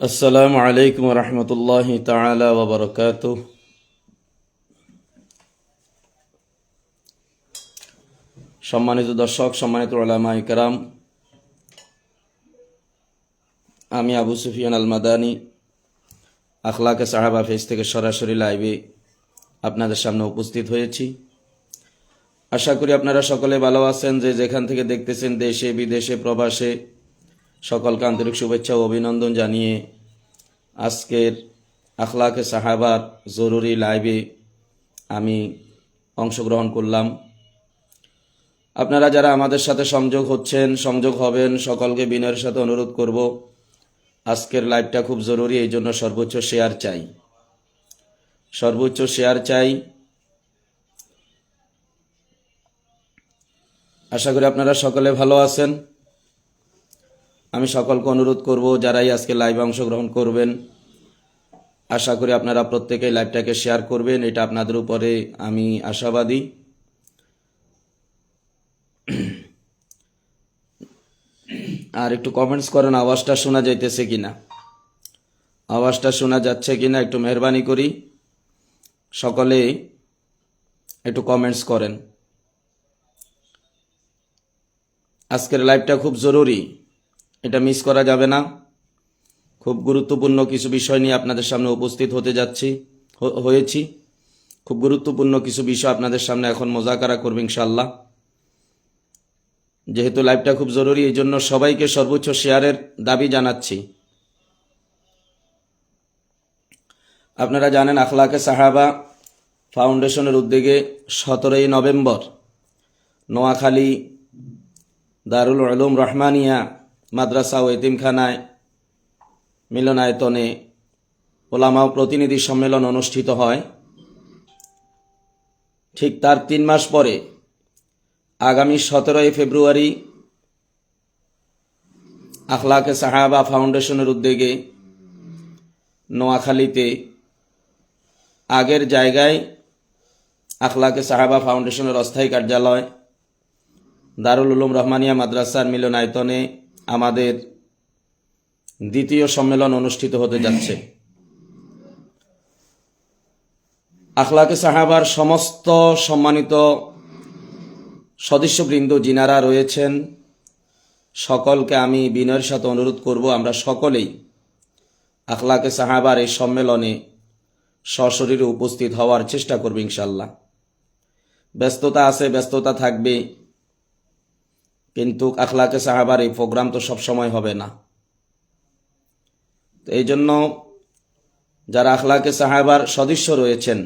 আসসালামু আলাইকুম রহমতুল্লাহ তালা ওবরকাত সম্মানিত দর্শক, সম্মানিত ওলামা ইকরাম, আমি আবু সুফিয়ান আল মাদানি আখলাকে সাহাবা ফেজ থেকে সরাসরি লাইভে আপনাদের সামনে উপস্থিত হয়েছি। আশা করি আপনারা সকলে ভালো আছেন, যে যেখান থেকে দেখতেছেন, দেশে, বিদেশে, প্রবাসে সকলকে আন্তরিক শুভেচ্ছা ও অভিনন্দন জানিয়ে আজকের আখলাকে সাহাবার জরুরি লাইভে আমি অংশগ্রহণ করলাম। আপনারা যারা আমাদের সাথে সংযোগ হচ্ছেন, সংযোগ হবেন, সকলকে বিনয়ের সাথে অনুরোধ করব, আজকের লাইভটা খুব জরুরি, এই জন্য সর্বোচ্চ শেয়ার চাই। সর্বোচ্চ শেয়ার চাই। আশা করি আপনারা সকলে ভালো আছেন। আমি সকলকে অনুরোধ করব, যারাই আজকে লাইভে অংশগ্রহণ করবেন, আশা করি আপনারা প্রত্যেকেই লাইভটাকে শেয়ার করবেন, এটা আপনাদের উপরে আমি আশাবাদী। আর একটু কমেন্টস করেন, আওয়াজটা শোনা যাইতেছে কিনা? আওয়াজটা শোনা যাচ্ছে কিনা, একটু মেহরবানি করি। সকলে একটু কমেন্টস করেন। আজকের লাইভটা খুব জরুরি। এটা মিস করা যাবে না। খুব গুরুত্বপূর্ণ কিছু বিষয় নিয়ে আপনাদের সামনে উপস্থিত হতে যাচ্ছি হয়েছি। খুব গুরুত্বপূর্ণ কিছু বিষয় আপনাদের সামনে এখন মোজাকারা করবে ইনশাল্লাহ যেহেতু লাইভটা খুব জরুরি, এই জন্য সবাইকে সর্বোচ্চ শেয়ারের দাবি জানাচ্ছি। আপনারা জানেন, আখলাকে সাহাবা ফাউন্ডেশনের উদ্যোগে সতেরোই নভেম্বর নোয়াখালী দারুল আলম রহমানিয়া মাদ্রাসা ও এতিমখানায় মিলনায়তনে ওলামা প্রতিনিধি সম্মেলন অনুষ্ঠিত হয়। ঠিক তার তিন মাস পরে আগামী সতেরোই ফেব্রুয়ারি আখলাকে সাহাবা ফাউন্ডেশনের উদ্যোগে নোয়াখালীতে আগের জায়গায় আখলাকে সাহাবা ফাউন্ডেশনের অস্থায়ী কার্যালয় দারুল উলুম রহমানিয়া মাদ্রাসার মিলনায়তনে আমাদের দ্বিতীয় সম্মেলন অনুষ্ঠিত হতে যাচ্ছে। আখলাকে সাহাবার সমস্ত সম্মানিত সদস্যবৃন্দ যিনারা রয়েছেন, সকলকে আমি বিনয়ের সাথে অনুরোধ করব, আমরা সকলেই আখলাকে সাহাবার এই সম্মেলনে সশরীরে উপস্থিত হওয়ার চেষ্টা করব ইনশাল্লাহ ব্যস্ততা আছে, ব্যস্ততা থাকবে। কিন্তু আখলাকে সাহাবার এই প্রোগ্রাম তো সবসময় হবে না। তো এই জন্য যারা আখলাকে সাহাবার সদস্য রয়েছেন,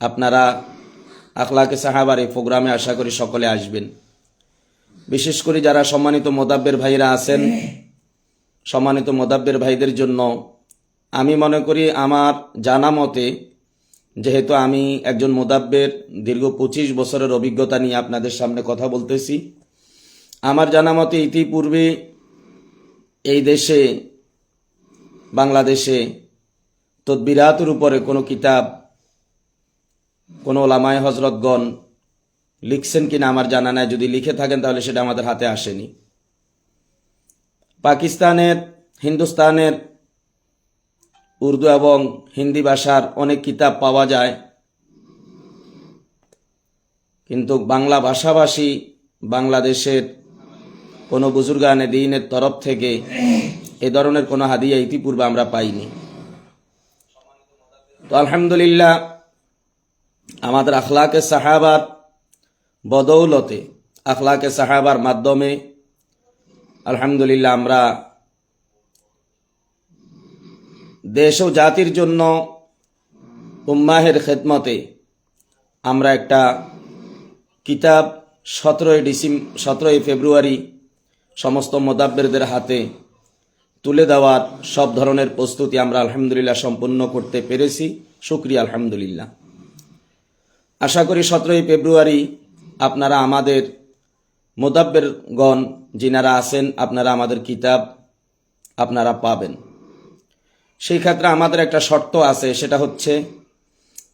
আপনারা আখলাকে সাহাবার এই প্রোগ্রামে আশা করি সকলে আসবেন। বিশেষ করে যারা সম্মানিত মোদাব্বের ভাইরা আছেন, সম্মানিত মোদাব্বের ভাইদের জন্য আমি মনে করি আমার জানা মতে, যেহেতু আমি একজন মোদাব্বের দীর্ঘ পঁচিশ বছরের অভিজ্ঞতা নিয়ে আপনাদের সামনে কথা বলতেছি আমার জানা মতে ইতিপূর্বে এই দেশে, বাংলাদেশে তদ্বিরাতের উপরে কোনো কিতাব, কোনো ওলামায় হজরতগণ লিখছেন কিনা আমার জানা নাই। যদি লিখে থাকেন তাহলে সেটা আমাদের হাতে আসেনি। পাকিস্তানের, হিন্দুস্তানের, উর্দু এবং হিন্দি ভাষার অনেক কিতাব পাওয়া যায়। কিন্তু বাংলা ভাষাভাষী বাংলাদেশের কোনো বুজুর্গানে দিনের তরফ থেকে এ ধরনের কোনো হাদিয়া ইতিপূর্বে আমরা পাইনি। তো আলহামদুলিল্লাহ, আমাদের আখলাকে সাহাবার বদৌলতে আখলাকে সাহাবার মাধ্যমে আলহামদুলিল্লাহ আমরা দেশ ও জাতির জন্য উম্মাহের খেদমতে আমরা একটা কিতাব সতেরোই ডিসেম সতেরোই ফেব্রুয়ারি সমস্ত মোদাব্বেরদের হাতে তুলে দেওয়ার সব ধরনের প্রস্তুতি আমরা আলহামদুলিল্লাহ সম্পন্ন করতে পেরেছি। শুক্রিয়া, আলহামদুলিল্লাহ। আশা করি সতেরোই ফেব্রুয়ারি আপনারা আমাদের মোদাব্বেরগণ যিনারা আছেন, আপনারা আমাদের কিতাব আপনারা পাবেন। সেই ক্ষেত্রে আমাদের একটা শর্ত আছে, সেটা হচ্ছে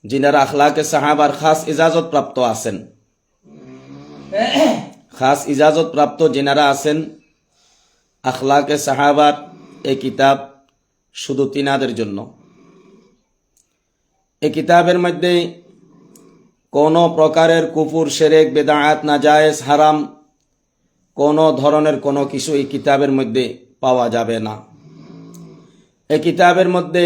যিনারা আখলাকে সাহাবার খাস ইজাজত প্রাপ্ত আছেন। খাস ইজাজত প্রাপ্ত যিনারা আছেন, আখলাকে সাহাবার এই কিতাব শুধু তিনাদের জন্য। এই কিতাবের মধ্যে কোনো প্রকারের কুপুর সেরেক, বেদায়াত, নাজায়েজ, হারাম কোনো ধরনের কোনো কিছু এই কিতাবের মধ্যে পাওয়া যাবে না। এই কিতাবের মধ্যে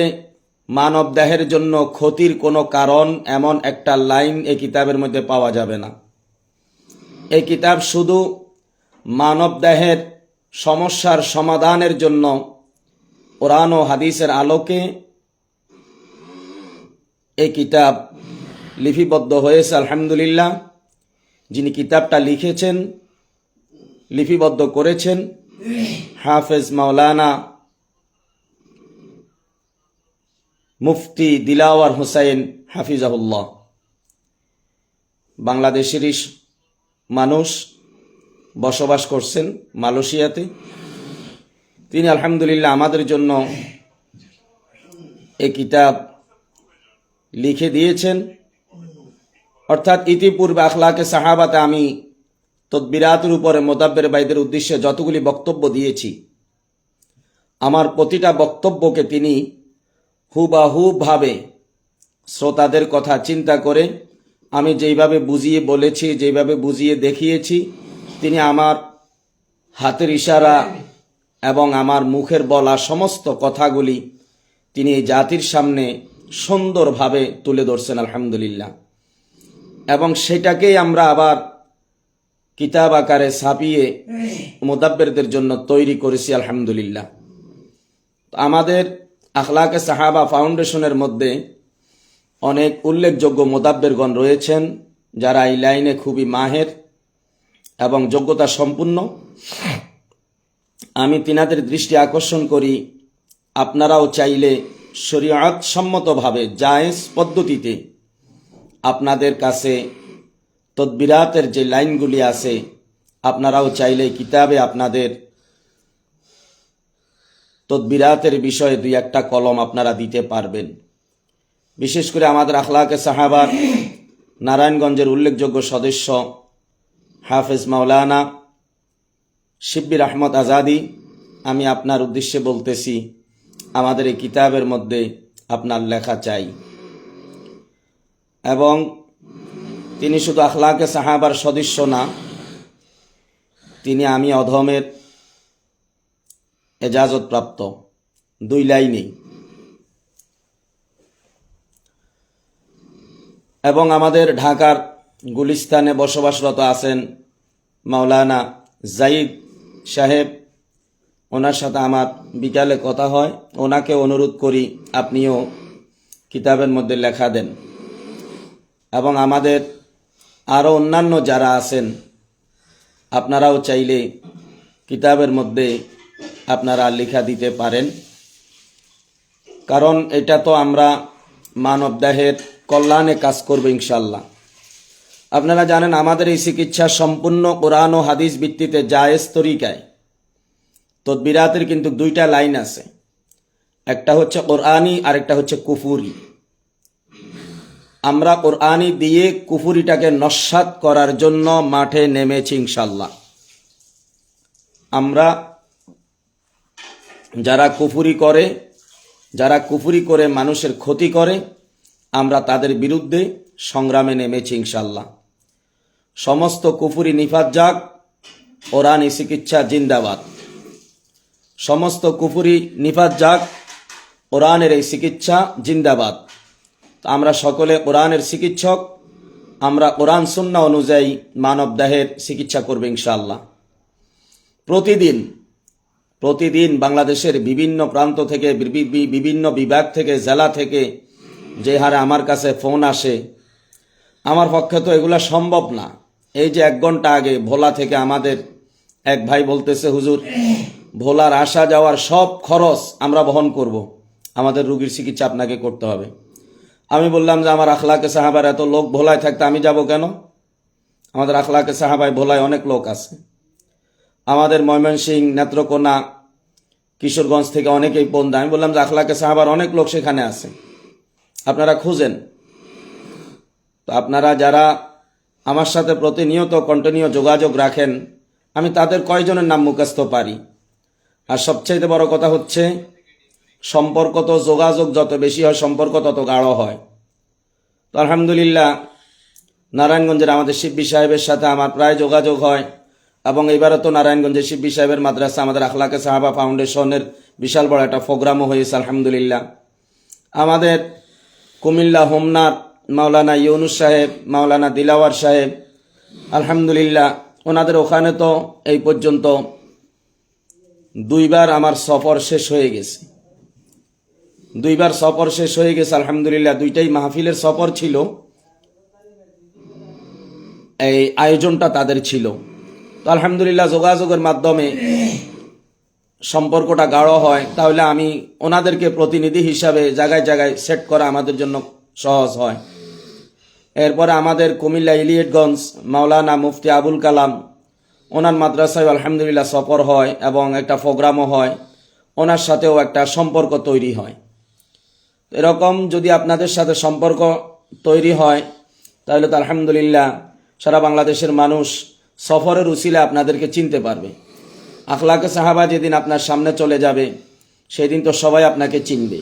মানব দেহের জন্য ক্ষতির কোনো কারণ এমন একটা লাইন এই কিতাবের মধ্যে পাওয়া যাবে না। এই কিতাব শুধু মানব দেহের সমস্যার সমাধানের জন্য কোরআন ও হাদিসের আলোকে এই কিতাব লিপিবদ্ধ হয়েছে, আলহামদুলিল্লাহ। যিনি কিতাবটা লিখেছেন, লিপিবদ্ধ করেছেন, হাফেজ মাওলানা মুফতি দিলাওয়ার হুসাইন হাফিজাহুল্লাহ। বাংলাদেশেরই মানুষ বসবাস করছেন মালয়েশিয়াতে। তিনি আলহামদুলিল্লাহ আমাদের জন্য এই কিতাব লিখে দিয়েছেন। অর্থাৎ ইতিপূর্বে আখলাকে সাহাবাতে আমি তদ্বিরাতের উপরে মোতাব্বের বাইদের উদ্দেশ্যে যতগুলি বক্তব্য দিয়েছি, আমার প্রতিটা বক্তব্যকে তিনি হুবাহুভাবে শ্রোতাদের কথা চিন্তা করে আমি যেইভাবে বুঝিয়ে বলেছি, যেইভাবে বুঝিয়ে দেখিয়েছি, তিনি আমার হাতের ইশারা এবং আমার মুখের বলা সমস্ত কথাগুলি তিনি এই জাতির সামনে সুন্দরভাবে তুলে ধরছেন, আলহামদুলিল্লাহ। এবং সেটাকেই আমরা আবার কিতাব আকারে ছাপিয়ে মোদাব্বেরদের জন্য তৈরি করেছি, আলহামদুলিল্লাহ। আমাদের আখলাকে সাহাবা ফাউন্ডেশনের মধ্যে অনেক উল্লেখযোগ্য মোদাব্বেরগণ রয়েছেন, যারা এই লাইনে খুবই মাহের এবং যোগ্যতা সম্পূর্ণ। আমি তিনাদের দৃষ্টি আকর্ষণ করি, আপনারাও চাইলে শরীয়ত সম্মতভাবে জায়েজ পদ্ধতিতে আপনাদের কাছে তদ্বিরাতের যে লাইনগুলি আছে, আপনারাও চাইলে কিতাবে আপনাদের তদ্বিরাতের বিষয়ে দুই একটা কলম আপনারা দিতে পারবেন। বিশেষ করে আমাদের আখলাকে সাহাবার নারায়ণগঞ্জের উল্লেখযোগ্য সদস্য হাফেজ মাওলানা শিব্বির আহমদ আজাদি, আমি আপনার উদ্দেশ্যে বলতেছি, আমাদের এই কিতাবের মধ্যে আপনার লেখা চাই। এবং তিনি শুধু আখলাকে সাহাবার সদস্য না, তিনি আমি অধমের এজাজতপ্রাপ্ত, দুই লাইনেই। এবং আমাদের ঢাকার গুলিস্তানে বসবাসরত আছেন মাওলানা জাইদ সাহেব। ওনার সাথে আমার বিকালে কথা হয়। ওনাকে অনুরোধ করি আপনিও কিতাবের মধ্যে লেখা দেন। এবং আমাদের আরও অন্যান্য যারা আছেন, আপনারাও চাইলে কিতাবের মধ্যে আপনারা লেখা দিতে পারেন। কারণ এটা তো আমরা মানব দেহের কল্যাণে কাজ করবে ইনশাল্লাহ আপনারা জানেন আমাদের এই চিকিৎসা সম্পূর্ণ কোরআন ও হাদিস ভিত্তিতে জায়েজ তরিকায়। তদ্বিরাতের কিন্তু দুইটা লাইন আছে। একটা হচ্ছে কোরআনি আর একটা হচ্ছে কুফুরি। আমরা কোরআনি দিয়ে কুফুরিটাকে নস্বাত করার জন্য মাঠে নেমেছি ইনশাল্লাহ আমরা যারা কুফুরি করে, যারা কুফুরি করে মানুষের ক্ষতি করে আমরা তাদের বিরুদ্ধে সংগ্রামে নেমেছি ইনশাল্লাহ সমস্ত কুফুরি নিফাত যাক, ওরানি চিকিৎসা জিন্দাবাদ। সমস্ত কুফুরি নিফাত যাক, ওরানের এই চিকিৎসা জিন্দাবাদ। আমরা সকলে ওরানের চিকিৎসক, আমরা কোরআন সুন্না অনুযায়ী মানব দেহের চিকিৎসা করবে ইনশাল্লাহ প্রতিদিন প্রতিদিন বাংলাদেশের বিভিন্ন প্রান্ত থেকে বিভিন্ন বিভাগ থেকে, জেলা থেকে যে হারে আমার কাছে ফোন আসে, আমার পক্ষে তো এগুলা সম্ভব না। এই যে এক ঘণ্টা আগে ভোলা থেকে আমাদের এক ভাই বলতেছে, হুজুর, ভোলার আসা যাওয়ার সব খরচ আমরা বহন করব। আমাদের রুগীর চিকিৎসা আপনাকে করতে হবে। আমি বললাম যে, আমার আখলাকে সাহাবার এত লোক ভোলায় থাকতে আমি যাব কেন? আমাদের আখলাকে সাহাবায় ভোলায় অনেক লোক আছে। আমাদের ময়মনসিং নেত্রকোনা কিশোরগঞ্জ থেকে অনেকেই ফোন দেয় আমি বললাম যে, আখলাকে সাহাবার অনেক লোক সেখানে আছে। আপনারা খুঁজেন। তো আপনারা যারা আমার সাথে প্রতিনিয়ত কন্টিনিউ যোগাযোগ রাখেন, আমি তাদের কয়জনের নাম মুখস্থ পারি? আর সবচাইতে বড় কথা হচ্ছে, সম্পর্ক তো যোগাযোগ যত বেশি হয়, সম্পর্ক তত গাঢ় হয়। তো আলহামদুলিল্লাহ, নারায়ণগঞ্জের আমাদের শিব্বি সাহেবের সাথে আমার প্রায় যোগাযোগ হয় এবং এবারে তো নারায়ণগঞ্জের শিব্বি সাহেবের মাদ্রাসা, আমাদের আখলাকে সাহাবা ফাউন্ডেশনের বিশাল বড় একটা প্রোগ্রামও হয়েছে, আলহামদুলিল্লাহ। আমাদের কুমিল্লা হোমনার মাওলানা ইউনুস সাহেব, মাওলানা দিলাওয়ার সাহেব, আলহামদুলিল্লাহ, ওনাদের ওখানে তো এই পর্যন্ত দুইবার আমার সফর শেষ হয়ে গেছে। দুইবার সফর শেষ হয়ে গেছে, আলহামদুলিল্লাহ, দুইটাই মাহফিলের সফর ছিল। এই আয়োজনটা তাদের ছিল। তো আলহামদুলিল্লাহ, যোগাযোগের মাধ্যমে সম্পর্কটা গাঢ় হয়, তাহলে আমি ওনাদেরকে প্রতিনিধি হিসাবে জায়গায় জায়গায় সেট করা আমাদের জন্য সহজ হয়। এরপরে আমাদের কুমিল্লা ইলিয়েটগঞ্জ মাওলানা মুফতি আবুল কালাম, ওনার মাদ্রাসায় আলহামদুলিল্লাহ সফর হয় এবং একটা প্রোগ্রামও হয়, ওনার সাথেও একটা সম্পর্ক তৈরি হয়। এরকম যদি আপনাদের সাথে সম্পর্ক তৈরি হয়, তাহলে তো আলহামদুলিল্লাহ সারা বাংলাদেশের মানুষ সফরের উসিলে আপনাদেরকে চিনতে পারবে। আখলাকে সাহাবা যেদিন আপনার সামনে চলে যাবে, সেদিন তো সবাই আপনাকে চিনবে।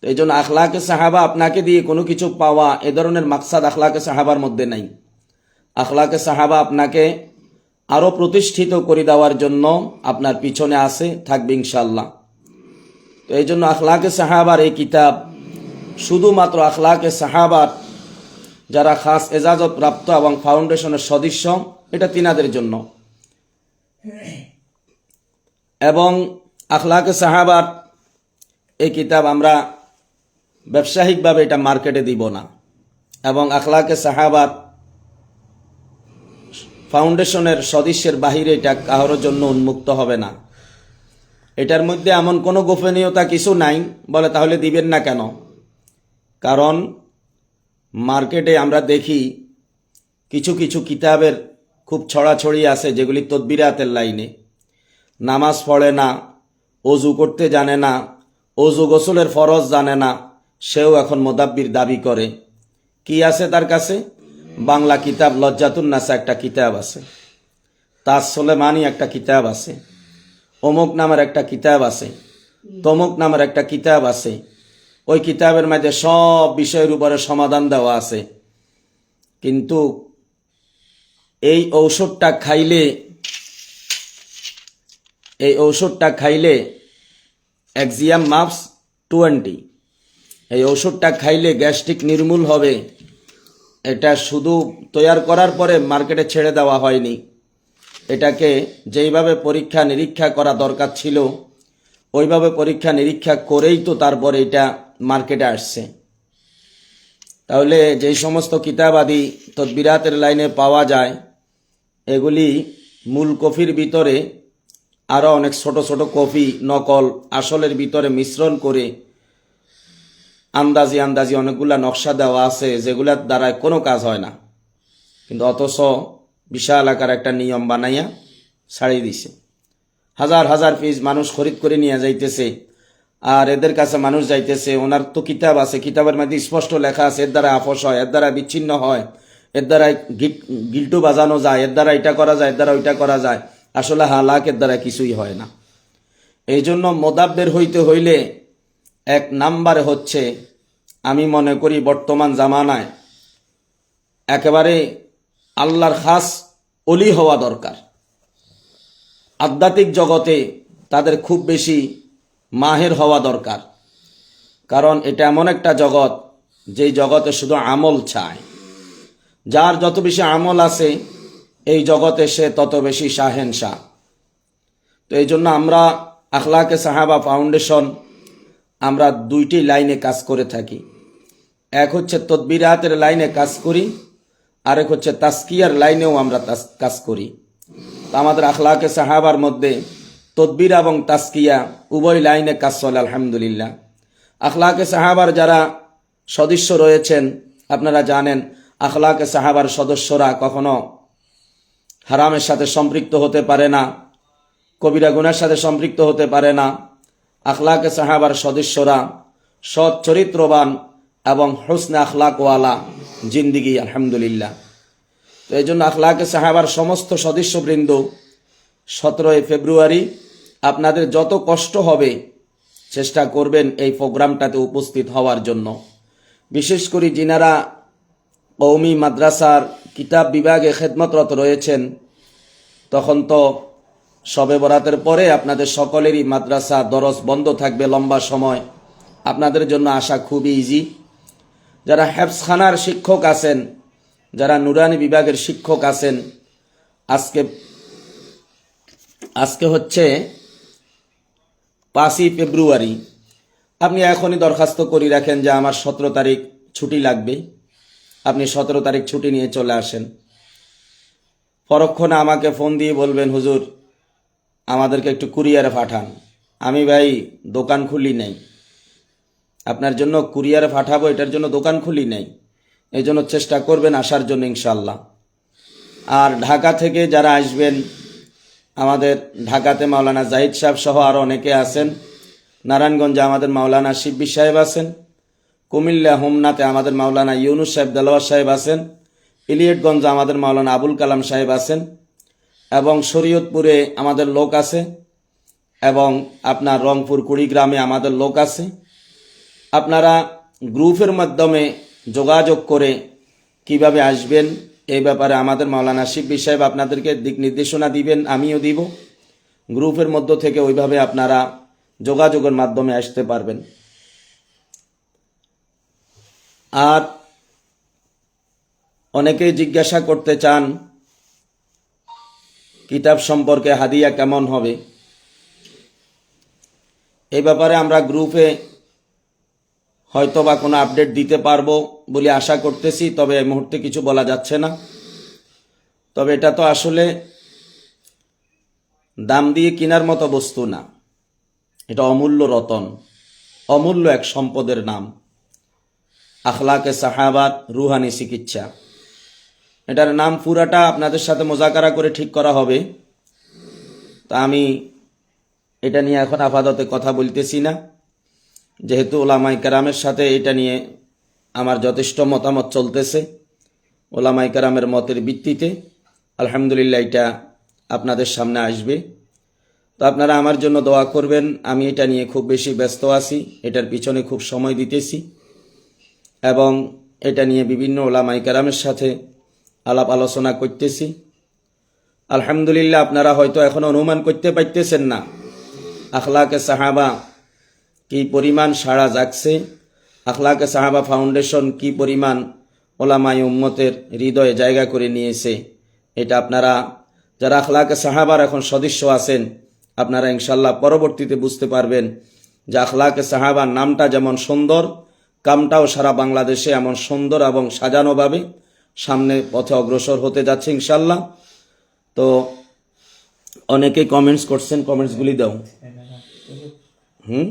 তো এই জন্য আখলাকে সাহাবা আপনাকে দিয়ে কোনো কিছু পাওয়া এ ধরনের মাকসাদ আখলাকে সাহাবার মধ্যে নাই। আখলাকে সাহাবা আপনাকে আরও প্রতিষ্ঠিত করে দেওয়ার জন্য আপনার পিছনে আসে থাকবে ইনশাল্লাহ তো এই জন্য আখলাকে সাহাবার এই কিতাব শুধুমাত্র আখলাকে সাহাবার যারা খাস এজাজত প্রাপ্ত এবং ফাউন্ডেশনের সদস্য, এটা তিনাদের জন্য। এবং আখলাকে সাহাবার এই কিতাব আমরা ব্যবসায়িকভাবে এটা মার্কেটে দিব না। এবং আখলাকে সাহাবার ফাউন্ডেশনের সদস্যের বাহিরে এটা কারোর জন্য উন্মুক্ত হবে না। এটার মধ্যে এমন কোনো গোপনীয়তা কিছু নাই, বলে তাহলে দিবেন না কেন? কারণ মার্কেটে আমরা দেখি কিছু কিছু কিতাবের খুব ছড়াছড়ি আছে, যেগুলি তদবিরাতের লাইনে। নামাজ পড়ে না, অজু করতে জানে না, অজু গোসলের ফরজ জানে না, সেও এখন মোদাব্বির দাবি করে। কি আছে তার কাছে? বাংলা কিতাব লজ্জাতুন্নাসা একটা কিতাব আছে। তাজ সোলেমানি একটা কিতাব আছে। অমুক নামের একটা কিতাব আছে। তমুক নামের একটা কিতাব আছে। ওই কিতাবের মধ্যে সব বিষয়ের উপরে সমাধান দেওয়া আছে। কিন্তু এই ঔষধটা খাইলে এই ঔষধটা খাইলে এক্সিয়াম মাপস টোয়েন্টি। এই ওষুধটা খাইলে গ্যাস্ট্রিক নির্মূল হবে। এটা শুধু তৈয়ার করার পরে মার্কেটে ছেড়ে দেওয়া হয়নি। এটাকে যেইভাবে পরীক্ষা নিরীক্ষা করা দরকার ছিল, ওইভাবে পরীক্ষা নিরীক্ষা করেই তো তারপরে এটা মার্কেটে আসছে। তাহলে যেই সমস্ত কিতাবাদি তদবিরাতের লাইনে পাওয়া যায়, এগুলি মূল কফির ভিতরে আরও অনেক ছোট ছোট কফি, নকল, আসলের ভিতরে মিশ্রণ করে আন্দাজি আন্দাজি অনেকগুলা নকশা দেওয়া আছে, যেগুলার দ্বারা কোনো কাজ হয় না। কিন্তু অথচ বিশাল আকার একটা নিয়ম বানাইয়া ছাড়িয়ে দিছে। হাজার হাজার পিস মানুষ খরিদ করে নিয়ে যাইতেছে, আর এদের কাছে মানুষ যাইতেছে, ওনার তো কিতাব আছে, কিতাবের মধ্যে স্পষ্ট লেখা আছে, এর দ্বারা আপোষ হয়, এর দ্বারা বিচ্ছিন্ন হয়, এর দ্বারা গিল্টু বাজানো যায়, এর দ্বারা এটা করা যায়, এর দ্বারা ওইটা করা যায়। আসলে হালাকের দ্বারা কিছুই হয় না। এই জন্য মোদাব্বের হইতে হইলে এক নাম্বারে হচ্ছে, আমি মনে করি বর্তমান জামানায় একেবারে আল্লাহর খাস অলি হওয়া দরকার। আধ্যাত্মিক জগতে তাদের খুব বেশি মাহের হওয়া দরকার। কারণ এটা এমন একটা জগৎ, যেই জগতে শুধু আমল চায়। যার যত বেশি আমল আছে এই জগতে সে তত বেশি শাহেন শাহ তো এই জন্য আমরা আখলাকে সাহাবা ফাউন্ডেশন আমরা দুইটি লাইনে কাজ করে থাকি। এক হচ্ছে তদবিরাতের লাইনে কাজ করি, আরেক হচ্ছে তাস্কিয়ার লাইনেও আমরা কাজ করি। তো আমাদের আখলাকে সাহাবার মধ্যে তদবির এবং তাস্কিয়া উভয় লাইনে কাজ চলে, আলহামদুলিল্লাহ। আখলাকে সাহাবার যারা সদস্য রয়েছেন, আপনারা জানেন, আখলাকে সাহাবার সদস্যরা কখনো হারামের সাথে সম্পৃক্ত হতে পারে না, কবিরা গুনার সাথে সম্পৃক্ত হতে পারে না, আখলাকে সাহাবার সদস্যরা, সৎ চরিত্রবান এবং হোসনে আখলাকওয়ালা জিন্দিগি, আলহামদুলিল্লাহ। তো এই জন্য আখলাকে সাহাবার সমস্ত সদস্যবৃন্দ সতেরোই ফেব্রুয়ারি আপনাদের যত কষ্ট হবে, চেষ্টা করবেন এই প্রোগ্রামটাতে উপস্থিত হওয়ার জন্য। বিশেষ করে যিনারা কৌমি মাদ্রাসার কিতাব বিভাগে খেদমতরত রয়েছেন, তখন তো সবে বরাতের পরে আপনাদের সকলেরই মাদ্রাসা দরস বন্ধ থাকবে লম্বা সময়। আপনাদের জন্য আসা খুবই ইজি যারা হ্যাফসখানার শিক্ষক আছেন, যারা নুরানি বিভাগের শিক্ষক আছেন, আজকে আজকে হচ্ছে পাঁচই ফেব্রুয়ারি। আপনি এখনই দরখাস্ত করে রাখেন যে আমার সতেরো তারিখ ছুটি লাগবে। আপনি সতেরো তারিখ ছুটি নিয়ে চলে আসেন। পরক্ষণে আমাকে ফোন দিয়ে বলবেন, হুজুর, আমাদেরকে একটু কুরিয়ারে পাঠান। আমি ভাই দোকান খুলি নাই। আপনার জন্য কুরিয়ারে পাঠাবো, এটার জন্য দোকান খুলি নাই। এই জন্য চেষ্টা করবেন আসার জন্য ইনশাল্লাহ আর ঢাকা থেকে যারা আসবেন, আমাদের ঢাকাতে মাওলানা জাহিদ সাহেব সহ আরও অনেকে আছেন। নারায়ণগঞ্জে আমাদের মাওলানা শিব্বি সাহেব আছেন। কুমিল্লা হোমনাতে আমাদের মাওলানা ইউনুস সাহেব দেলোয়ার সাহেব আছেন ইলিয়টগঞ্জে আমাদের মাওলানা আবুল কালাম সাহেব আছেন এবং শরীয়তপুরে আমাদের লোক আছে এবং আপনার রংপুর, কুড়িগ্রামে আমাদের লোক আছে। আপনারা গ্রুপের মাধ্যমে যোগাযোগ করে কীভাবে আসবেন, এই ব্যাপারে আমাদের মাওলানা শিব্বি সাহেব আপনাদেরকে দিক নির্দেশনা দিবেন, আমিও দিব। গ্রুপের মধ্য থেকে ওইভাবে আপনারা যোগাযোগের মাধ্যমে আসতে পারবেন। আর অনেকেই জিজ্ঞাসা করতে চান, কিতাব সম্পর্কে হাদিয়া কেমন হবে? এই ব্যাপারে আমরা গ্রুপে হয়তো বা কোনো আপডেট দিতে পারব বলে আশা করতেছি, তবে এই মুহূর্তে কিছু বলা যাচ্ছে না। তবে এটা তো আসলে দাম দিয়ে কেনার মতো বস্তু না। এটা অমূল্য রতন, অমূল্য এক সম্পদের নাম। আখলাকে সাহাবাত, রুহানি চিকিৎসা। এটার নাম পুরাটা আপনাদের সাথে মোজাকারা করে ঠিক করা হবে। তা আমি এটা নিয়ে এখন আপাততে কথা বলতেছি না। যেহেতু ওলামাই কেরামের সাথে এটা নিয়ে আমার যথেষ্ট মতামত চলতেছে ওলামাই কেরামের মতের ভিত্তিতে। আলহামদুলিল্লাহ, এটা আপনাদের সামনে আসবে। তো আপনারা আমার জন্য দোয়া করবেন, আমি এটা নিয়ে খুব বেশি ব্যস্ত আছি, এটার পিছনে খুব সময় দিতেছি। এবং এটা নিয়ে বিভিন্ন ওলামাই কেরামের সাথে আলাপ আলোচনা করতেছি। আলহামদুলিল্লাহ, আপনারা হয়তো এখন অনুমান করতে পারতেছেন না আখলাকে সাহাবা কি পরিমাণ সাড়া জাগছে, আখলাকে সাহাবা ফাউন্ডেশন কি পরিমাণ ওলামাই উম্মতের হৃদয়ে জায়গা করে নিয়েছে, এটা আপনারা, যারা আখলাকে সাহাবার এখন সদস্য আছেন, আপনারা ইনশাল্লাহ পরবর্তীতে বুঝতে পারবেন যে আখলাকে সাহাবার নামটা যেমন সুন্দর কামটাও সারা বাংলাদেশে এমন সুন্দর এবং সাজানোভাবে সামনে পথে অগ্রসর হতে যাচ্ছে ইনশাল্লাহ তো অনেকে কমেন্টস করছেন কমেন্টসগুলি দাও। হুম?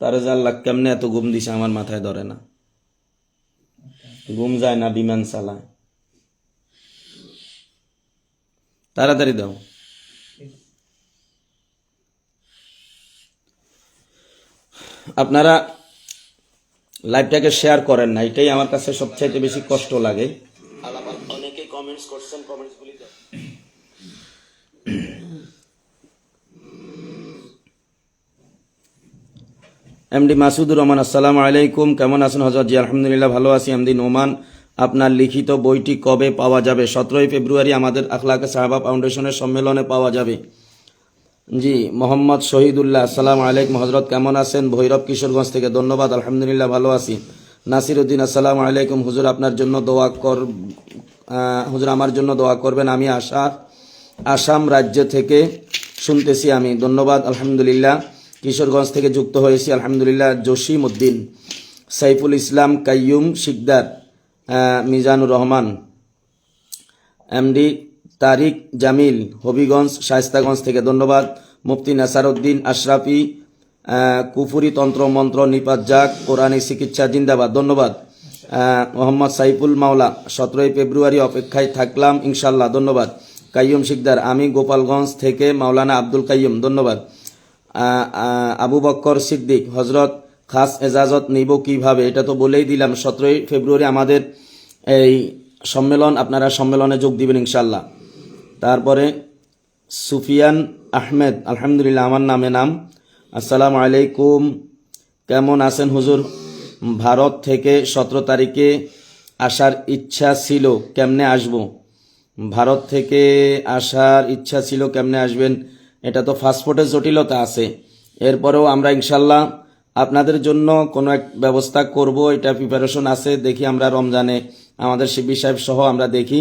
তারে জাল্লা কেমনে এত ঘুম দিছে আমার মাথায় ধরে না। ঘুম যায় না, বিমান চালায়। তাড়াতাড়ি দাও। আপনারা লাইভটাকে শেয়ার করেন না এটাই আমার কাছে সবচাইতে বেশি কষ্ট লাগে। অনেকে কমেন্টস করছেন কমেন্টসগুলি এমডি মাসুদুর রহমান আসসালামু আলাইকুম কেমন আছেন? হজরত জি আলহামদুলিল্লাহ ভালো আছি। এমডি নোমান আপনার লিখিত বইটি কবে পাওয়া যাবে? সতেরোই ফেব্রুয়ারি আমাদের আখলাকে সাহাবা ফাউন্ডেশনের সম্মেলনে পাওয়া যাবে। জি, মোহাম্মদ শহীদুল্লাহ, আসসালামু আলাইকুম। হজরত কেমন আছেন? ভৈরব কিশোরগঞ্জ থেকে ধন্যবাদ, আলহামদুলিল্লাহ ভালো আছি। নাসির উদ্দিন আসসালামু আলাইকুম। হুজুর, আপনার জন্য দোয়া কর হুজুর, আমার জন্য দোয়া করবেন। আমি আশা আসাম রাজ্য থেকে শুনতেছি আমি। ধন্যবাদ, আলহামদুলিল্লাহ। কিশোরগঞ্জ থেকে যুক্ত হয়েছি, আলহামদুলিল্লাহ। জসিম উদ্দিন, সাইফুল ইসলাম, কাইয়ুম শিকদার মিজানুর রহমান, এমডি তারিক জামিল, হবিগঞ্জ, শায়স্তাগঞ্জ থেকে ধন্যবাদ। মুফতি নাসারউদ্দিন আশরাফি কুফুরি তন্ত্র মন্ত্র নিপাত জাক কোরআনী চিকিৎসা জিন্দাবাদ, ধন্যবাদ। মোহাম্মদ সাইফুল মাওলা, সতেরোই ফেব্রুয়ারি অপেক্ষায় থাকলাম ইনশাল্লাহ ধন্যবাদ। কাইয়ুম শিকদার, আমি গোপালগঞ্জ থেকে মাওলানা আব্দুল কাইয়ুম, ধন্যবাদ। আবু বক্কর সিদ্দিক হজরত খাস এজাজত নিব কীভাবে? এটা তো বলেই দিলাম, সতেরোই ফেব্রুয়ারি আমাদের এই সম্মেলন, আপনারা সম্মেলনে যোগ দিবেন ইনশাল্লাহ তারপরে সুফিয়ান আহমেদ, আলহামদুলিল্লাহ, আমার নামে নাম। আসসালামু আলাইকুম। কেমন আছেন হুজুর? ভারত থেকে সতেরো তারিখে আসার ইচ্ছা ছিল, কেমনে আসব? ভারত থেকে আসার ইচ্ছা ছিল, কেমনে আসবেন? এটা তো পাসপোর্টের জটিলতা আছে। এরপরেও আমরা ইনশাল্লাহ আপনাদের জন্য কোনো এক ব্যবস্থা করব। এটা প্রিপারেশন আছে, দেখি আমরা রমজানে আমাদের শিবির সাহেব সহ আমরা দেখি।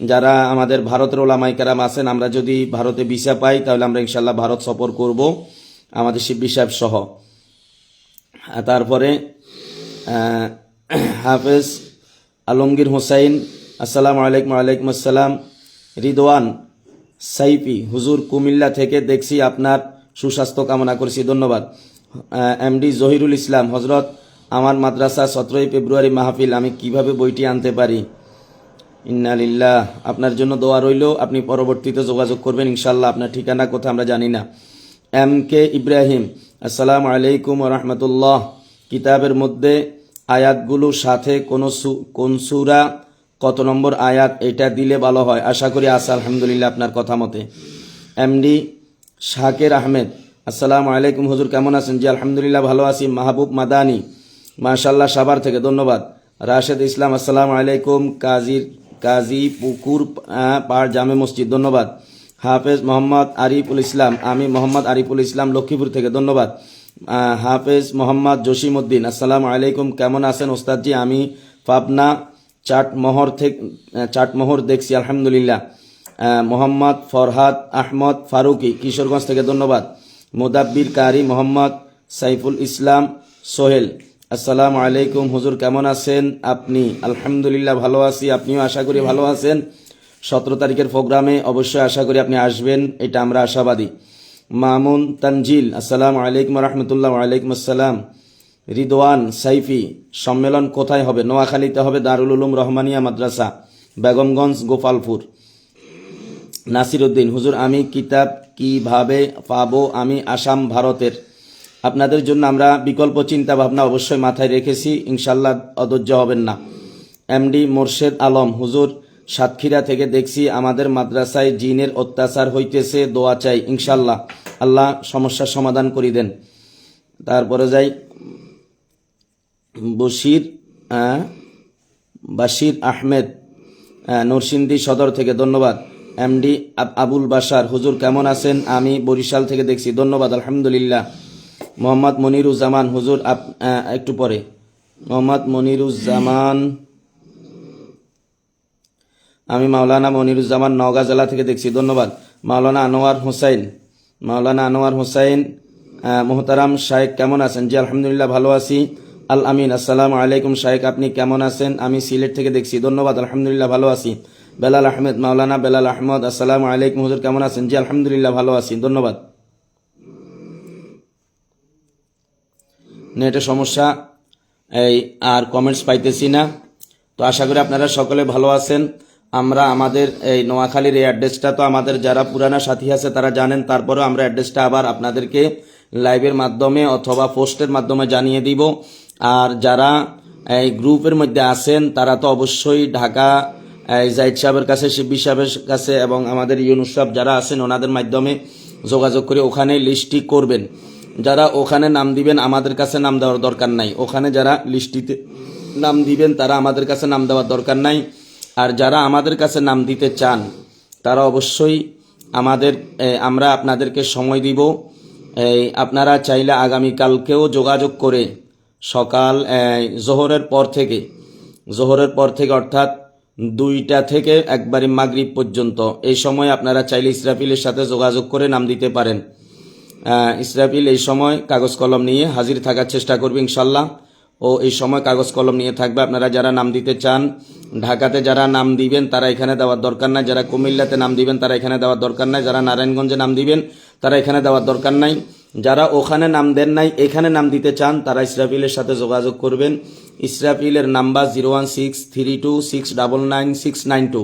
যারা আমাদের ভারতের ওলামাই কারাম আছেন, আমরা যদি ভারতে ভিসা পাই, তাহলে আমরা ইনশাল্লাহ ভারত সফর করব আমাদের শিবির সাহেব সহ। তারপরে হাফেজ আলমগীর হোসাইন, আসসালামু আলাইকুম আলাইকুম আসসালাম। রিদওয়ান সাইপি হুজুর কুমিল্লা থেকে দেখছি আপনার সুস্বাস্থ্য কামনা করছি, ধন্যবাদ। এমডি জহিরুল ইসলাম হজরত আমার মাদ্রাসা সতেরোই ফেব্রুয়ারি মাহফিল, আমি কীভাবে বইটি আনতে পারি? ইন্নালিল্লাহ আপনার জন্য দোয়া রইল, আপনি পরবর্তীতে যোগাযোগ করবেন ইনশাল্লাহ আপনার ঠিকানা কোথায় আমরা জানি না। এম কে ইব্রাহিম, আসসালামু আলাইকুম রহমতুল্লাহ। কিতাবের মধ্যে আয়াতগুলোর সাথে কোন কোন সুরা, কত নম্বর আয়াত, এটা দিলে ভালো হয়। আশা করি আসা আলহামদুলিল্লাহ, আপনার কথা মতে। এমডি শাকের আহমেদ, আসসালামু আলাইকুম, হুজুর কেমন আছেন? জি, আলহামদুলিল্লাহ, ভালো আছি। মাহবুব মাদানি মাশাল্লাহ সাভার থেকে, ধন্যবাদ। রাশেদ ইসলাম, আসসালামু আলাইকুম, কাজীর কাজী পুকুর পাড় জামে মসজিদ। ধন্যবাদ। হাফেজ মোহাম্মদ আরিফুল ইসলাম, আমি মোহাম্মদ আরিফুল ইসলাম, লক্ষ্মীপুর থেকে। ধন্যবাদ। হাফেজ মোহাম্মদ জসিম উদ্দিন, আসসালামু আলাইকুম, কেমন আছেন ওস্তাদজি? আমি পাবনা চাটমোহর থেকে চাটমোহর দেখছি, আলহামদুলিল্লাহ। মোহাম্মদ ফরহাদ আহমদ ফারুকি, কিশোরগঞ্জ থেকে। ধন্যবাদ। মোদাব্বির কারি মোহাম্মদ সাইফুল ইসলাম সোহেল। আসসালামু আলাইকুম। হুজুর, কেমন আছেন? আপনি? আলহামদুলিল্লাহ ভালো আছি। আপনিও আশা করি ভালো আছেন। সতেরো তারিখের প্রোগ্রামে অবশ্যই আশা করি আপনি আসবেন। এটা আমরা আশাবাদী। মামুন তানজিল, আসসালামু আলাইকুম রহমতুল্লাহ আলাইকুম আসসালাম। রিদওয়ান সাইফি, সম্মেলন কোথায় হবে? নোয়াখালীতে হবে দারুল উলুম রহমানিয়া মাদ্রাসা, বেগমগঞ্জ, গোপালপুর। নাসির উদ্দিন হুজুর, আমি কিতাব কীভাবে পাবো? আমি আসাম, ভারতের। আপনাদের জন্য আমরা বিকল্প চিন্তা ভাবনা অবশ্যই মাথায় রেখেছি। ইনশাল্লাহ অধৈর্য হবেন না। এমডি মোর্শেদ আলম হুজুর সাতক্ষীরা থেকে দেখছি আমাদের মাদ্রাসায় জিনের অত্যাচার হইতেছে দোয়া চাই ইনশাল্লাহ আল্লাহ সমস্যার সমাধান করি দেন। তারপরে যাই বশির আহ, বাশির আহমেদ আহ, নরসিংদী সদর থেকে ধন্যবাদ। এমডি আবুল বাসার হুজুর কেমন আছেন? আমি বরিশাল থেকে দেখছি ধন্যবাদ আলহামদুলিল্লাহ। মোহাম্মদ মনিরুজ্জামান, হুজুর, আপ- একটু পরে। মোহাম্মদ মনিরুজ্জামান, আমি মাওলানা মনিরুজ্জামান নওগাঁ জেলা থেকে দেখছি। ধন্যবাদ। মাওলানা আনোয়ার হোসাইন, মাওলানা আনোয়ার হোসাইন মোহতারাম শাহেক কেমন আছেন? জি, আলহামদুলিল্লাহ, ভালো আছি। আল আমিন, আসসালামু আলাইকুম শাহেক আপনি কেমন আছেন? আমি সিলেট থেকে দেখছি। ধন্যবাদ, আলহামদুলিল্লাহ, ভালো আছি। বেলাল আহমেদ, মাওলানা বেলাল আহমদ, আসসালামু আলাইকুম, হুজুর, কেমন আছেন? জি, আলহামদুলিল্লাহ, ভালো আছি। ধন্যবাদ। নেটে সমস্যা, এই আর কমেন্টস পাইতেছি না। তো আশা করি আপনারা সকলে ভালো আছেন। আমরা আমাদের এই নোয়াখালীর এই অ্যাড্রেসটা তো আমাদের যারা পুরানা সাথী আছে তারা জানেন, তারপরেও আমরা অ্যাড্রেসটা আবার আপনাদেরকে লাইভের মাধ্যমে অথবা পোস্টের মাধ্যমে জানিয়ে দিব। আর যারা এই গ্রুপের মধ্যে আছেন, তারা তো অবশ্যই ঢাকা জাহিদ সাহেবের কাছে, শিব্বি সাহেবের কাছে এবং আমাদের ইউনুস সাহেব যারা আছেন, ওনাদের মাধ্যমে যোগাযোগ করে ওখানে লিস্টটি করবেন। যারা ওখানে নাম দিবেন, আমাদের কাছে নাম দেওয়ার দরকার নাই। ওখানে যারা লিস্টিতে নাম দিবেন, তারা আমাদের কাছে নাম দেওয়ার দরকার নাই। আর যারা আমাদের কাছে নাম দিতে চান, তারা অবশ্যই আমাদের আমরা আপনাদেরকে সময় দিব। এই আপনারা চাইলে আগামীকালকেও যোগাযোগ করে সকাল জোহরের পর থেকে, জোহরের পর থেকে অর্থাৎ দুইটা থেকে একবারে মাগরিব পর্যন্ত, এই সময় আপনারা চাইলে ইসরাফিলের সাথে যোগাযোগ করে নাম দিতে পারেন। ইসরাফিল এই সময় কাগজ কলম নিয়ে হাজির থাকার চেষ্টা করবে ইনশাল্লাহ। ও এই সময় কাগজ কলম নিয়ে থাকবে। আপনারা যারা নাম দিতে চান, ঢাকাতে যারা নাম দিবেন, তারা এখানে দেওয়ার দরকার নাই। যারা কুমিল্লাতে নাম দিবেন, তারা এখানে দেওয়ার দরকার নাই। যারা নারায়ণগঞ্জে নাম দিবেন, তারা এখানে দেওয়ার দরকার নাই। যারা ওখানে নাম দেন নাই, এখানে নাম দিতে চান, তারা ইসরাফিলের সাথে যোগাযোগ করবেন। ইসরাফিলের number zero one six three two six double nine six nine two.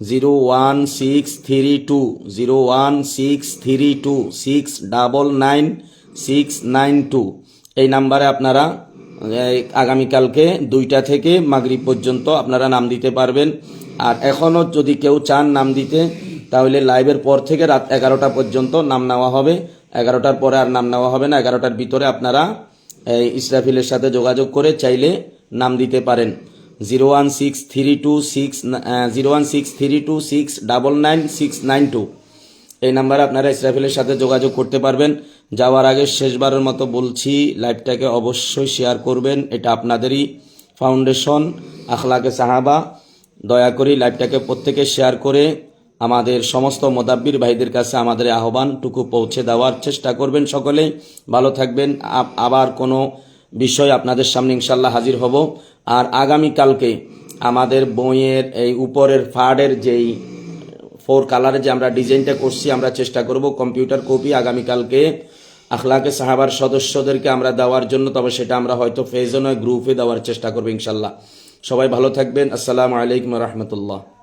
Zero one six three two zero one six three two six double nine six nine two এই নাম্বারে আপনারা আগামীকালকে দুইটা থেকে মাগরিব পর্যন্ত আপনারা নাম দিতে পারবেন। আর এখনও যদি কেউ চান নাম দিতে, তাহলে লাইভের পর থেকে রাত এগারোটা পর্যন্ত নাম নেওয়া হবে। এগারোটার পরে আর নাম নেওয়া হবে না, এগারোটার ভিতরে আপনারা, এই ইসরাফিলের সাথে যোগাযোগ করে চাইলে নাম দিতে পারেন। Zero one six three two six zero one six three two six double nine six nine two এই নাম্বারে আপনারা ইসরাফিলের সাথে যোগাযোগ করতে পারবেন। যাওয়ার আগে শেষবারের মতো বলছি, লাইভটাকে অবশ্যই শেয়ার করবেন। এটা আপনাদেরই ফাউন্ডেশন আখলাকে সাহাবা। দয়া করে লাইভটাকে প্রত্যেকে শেয়ার করে আমাদের সমস্ত মোদাব্বির ভাইদের কাছে আমাদের আহ্বানটুকু পৌঁছে দেওয়ার চেষ্টা করবেন সকলেই। ভালো থাকবেন। আবার কোনো বিষয় আপনাদের সামনে ইনশাল্লাহ হাজির হব। আর আগামীকালকে আমাদের বইয়ের এই উপরের ফার্ডের যেই ফোর কালারে যে আমরা ডিজাইনটা করছি, আমরা চেষ্টা করব কম্পিউটার কপি আগামীকালকে আখলাকে সাহাবার সদস্যদেরকে আমরা দেওয়ার জন্য, তবে সেটা আমরা হয়তো ফেজে নয় গ্রুপে দেওয়ার চেষ্টা করব ইনশাল্লাহ। সবাই ভালো থাকবেন। আসসালামু আলাইকুম রহমতুল্লাহ।